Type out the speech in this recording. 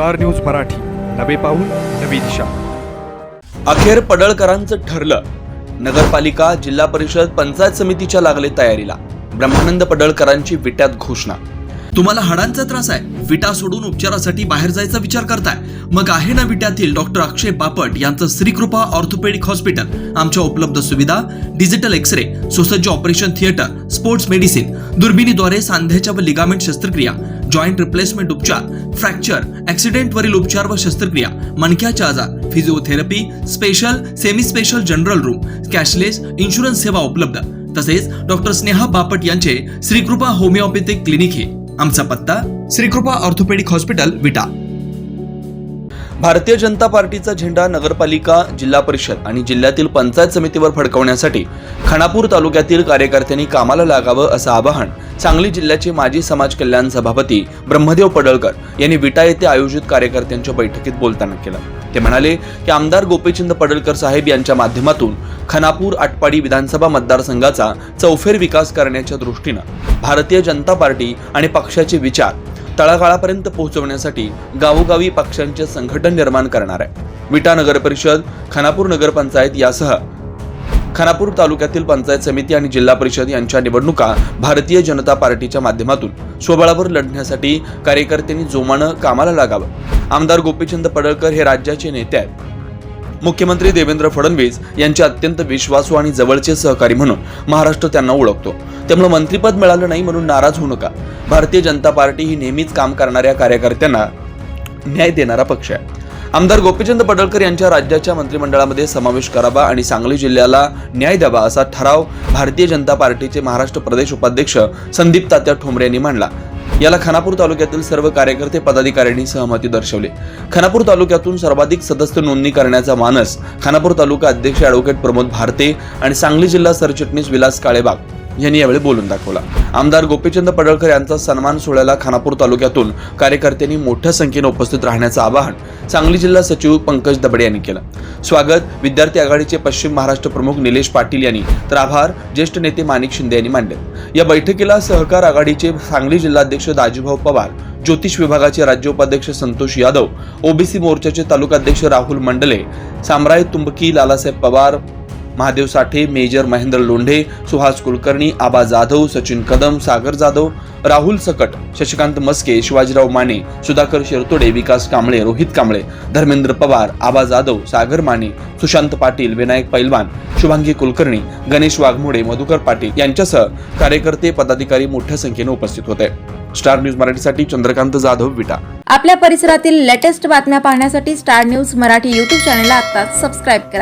Star news Marathi. नवे पाऊल नवी दिशा. अखेर पडळकरांचं ठरलं. नगरपालिका जिल्हा परिषद पंचायत समितीच्या लागले तयारीला. ब्रह्मानंद पडळकरांची विट्यात घोषणा. तुम्हाला हाडांचा त्रास आहे. विटा सोडून उपचारासाठी बाहेर जायचा विचार करताय. मग आहे ना विट्यातील डॉक्टर अक्षय बापट यांचं श्रीकृपा ऑर्थोपेडिक हॉस्पिटल. आमच्या उपलब्ध सुविधा डिजिटल एक्स रे सुसज्ज ऑपरेशन थिएटर स्पोर्ट्स मेडिसिन दुर्बिणीद्वारे सांध्याच्या व लिगामेंट शस्त्रक्रिया जॉईंट रिप्लेसमेंट उपचार फ्रॅक्चर ऍक्सिडेंट वरील उपचार व शस्त्रक्रिया मणक्याच्या आजार physiotherapy special semi special general room cashless insurance सेवा उपलब्ध. तसेच डॉक्टर स्नेहा बापट यांचे श्रीकृपा होमिओपॅथिक क्लिनिक हे. आमचा पत्ता श्रीकृपा ऑर्थोपेडिक हॉस्पिटल विटा. भारतीय जनता पार्टीचा झेंडा नगरपालिका जिल्हा परिषद आणि जिल्ह्यातील पंचायत समितीवर फडकवण्यासाठी खानापूर तालुक्यातील कार्यकर्त्यांनी कामाला लागावं असं आवाहन सांगली जिल्ह्याचे माजी समाज कल्याण सभापती ब्रह्मदेव पडळकर यांनी विटा येथे आयोजित कार्यकर्त्यांच्या बैठकीत बोलताना केलं. ते म्हणाले की आमदार गोपीचंद पडळकर साहेब यांच्या माध्यमातून खानापूर आटपाडी विधानसभा मतदारसंघाचा चौफेर विकास करण्याच्या दृष्टीनं भारतीय जनता पार्टी आणि पक्षाचे विचार तळागाळापर्यंत पोहोचवण्यासाठी गावोगावी पक्षांचे संघटन निर्माण करणार आहे. विटा नगर परिषद खानापूर नगरपंचायत यासह खानापूर तालुक्यातील पंचायत समिती आणि जिल्हा परिषद यांच्या निवडणुका भारतीय जनता पार्टीच्या माध्यमातून स्वबळावर लढण्यासाठी कार्यकर्त्यांनी जोमानं कामाला लागावं. आमदार गोपीचंद पडळकर हे राज्याचे नेते आहेत. मुख्यमंत्री देवेंद्र फडणवीस यांचे अत्यंत विश्वासू आणि जवळचे सहकारी म्हणून महाराष्ट्र त्यांना ओळखतो. त्यामुळे मंत्रीपद मिळालं नाही म्हणून नाराज होऊ नका. भारतीय जनता पार्टी ही नेहमीच काम करणाऱ्या कार्यकर्त्यांना न्याय देणारा पक्ष आहे. आमदार गोपीचंद पडळकर यांच्या राज्याच्या मंत्रिमंडळामध्ये समावेश करावा आणि सांगली जिल्ह्याला न्याय द्यावा असा ठराव भारतीय जनता पार्टीचे महाराष्ट्र प्रदेश उपाध्यक्ष संदीप तात्या ठोंबरे यांनी मांडला. याला खानापूर तालुक्यातील सर्व कार्यकर्ते पदाधिकाऱ्यांनी सहमती दर्शवली. खानापूर तालुक्यातून सर्वाधिक सदस्य नोंदणी करण्याचा मानस खानापूर तालुका अध्यक्ष ॲडव्होकेट प्रमोद भारते आणि सांगली जिल्हा सरचिटणीस विलास काळेबाग. यांनी यावेळी बोलून दाखवला. आमदार गोपीचंद पडळकर यांचा सन्मान सोहळ्याला खानापूर तालुक्यातून कार्यकर्त्यांनी मोठ्या संख्येने उपस्थित राहण्याचं आवाहन सांगली जिल्हा सचिव पंकज दबडे यांनी केलं. स्वागत विद्यार्थी आघाडीचे पश्चिम महाराष्ट्र प्रमुख निलेश पाटील यांनी तर आभार ज्येष्ठ नेते माणिक शिंदे यांनी मांडले या बैठकीला सहकार आघाडीचे सांगली जिल्हाध्यक्ष दाजीभाऊ पवार ज्योतिष विभागाचे राज्य उपाध्यक्ष संतोष यादव ओबीसी मोर्चाचे तालुकाध्यक्ष राहुल मंडले साम्राय तुंबकी लालासाहेब पवार महादेव साठे मेजर महेंद्र लोंढे सुहास कुलकर्णी आबा जाधव सचिन कदम सागर जाधव राहुल सकट शशिकांत मस्के शिवाजीराव माने सुधाकर शिरतोडे विकास कांबळे रोहित कांबळे धर्मेंद्र पवार आबा जाधव सागर माने सुशांत पाटील विनायक पैलवान शुभांगी कुलकर्णी गणेश वाघमोडे मधुकर पाटील यांच्यासह कार्यकर्ते पदाधिकारी मोठ्या संख्येने उपस्थित होते. स्टार न्यूज मराठीसाठी चंद्रकांत जाधव विटा. आपल्या परिसरातील लेटेस्ट बातम्या पाहण्यासाठी स्टार न्यूज मराठी यूट्यूब चॅनलला आता सबस्क्राईब करा.